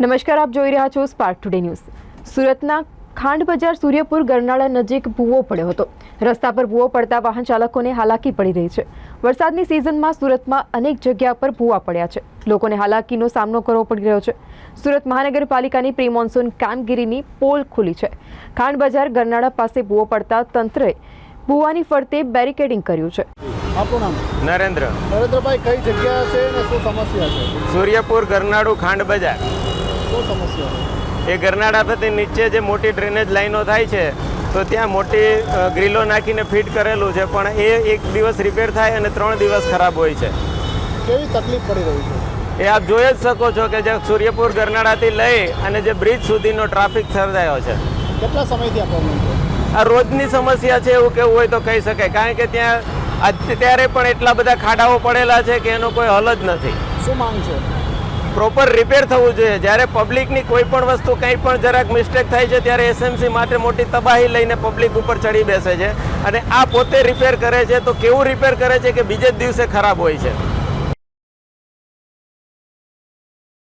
નમસ્કાર આપ જોઈ રહ્યા છો સ્પાર્ક ટુડે ન્યૂઝ સુરતના ખાંડ બજાર સૂર્યપુર ગરનાળા નજીક ભૂવો પડ્યો હતો. રસ્તા પર ભૂવો પડતા વાહન ચાલકોને હાલાકી પડી રહી છે. વરસાદની સિઝનમાં સુરતમાં અનેક જગ્યા પર ભૂવા પડ્યા છે. લોકોને હાલાકીનો સામનો કરવો પડી રહ્યો છે. સુરત મહાનગરપાલિકાની પ્રી મોન્સૂન કામગીરીની પોલ ખુલી છે. ખાંડ બજાર ગરનાળા પાસે ભૂવો પડતા તંત્રએ ભૂવાની ફરતે બેરિકેડિંગ કર્યું છે. આપણું નામ? નરેન્દ્ર. નરેન્દ્રભાઈ કઈ જગ્યા છે અને શું સમસ્યા છે? સૂર્યપુર ગરનાળું ખાંડ બજાર. શું સમસ્યા. એ ગરનાળા પરથી નીચે જે મોટી ડ્રેનેજ લાઈનો થાય છે તો ત્યાં મોટી ગ્રીલો નાખીને ફિટ કરેલું છે પણ એ એક દિવસ રિપેર થાય અને ત્રણ દિવસ ખરાબ હોય છે. કેવી તકલીફ પડી રહી છે? એ આપ જોઈ જ શકો છો કે જે સૂર્યપુર ગરનાળાથી લઈ અને જે બ્રિજ સુધીનો ટ્રાફિક સર્જાયો છે. કેટલા સમયથી આ પ્રોબ્લેમ છે? આ રોજની સમસ્યા છે એવું કેવું હોય તો કહી શકાય કારણ કે ત્યાં અત્યારે પણ એટલા બધા ખાડાઓ પડેલા છે કે એનો કોઈ હલ જ નથી. શું માંગ છે? પ્રોપર રિપેર થવું જોઈએ. જ્યારે પબ્લિકની કોઈ પણ વસ્તુ કંઈ પણ જરાક મિસ્ટેક થાય છે, ત્યારે એસએમસી માટે મોટી તબાહી લઈને પબ્લિક ઉપર ચડી બેસે છે. અને આ પોતે રિપેર કરે છે, તો કેવું રિપેર કરે છે કે બીજે જ દિવસે ખરાબ હોય છે?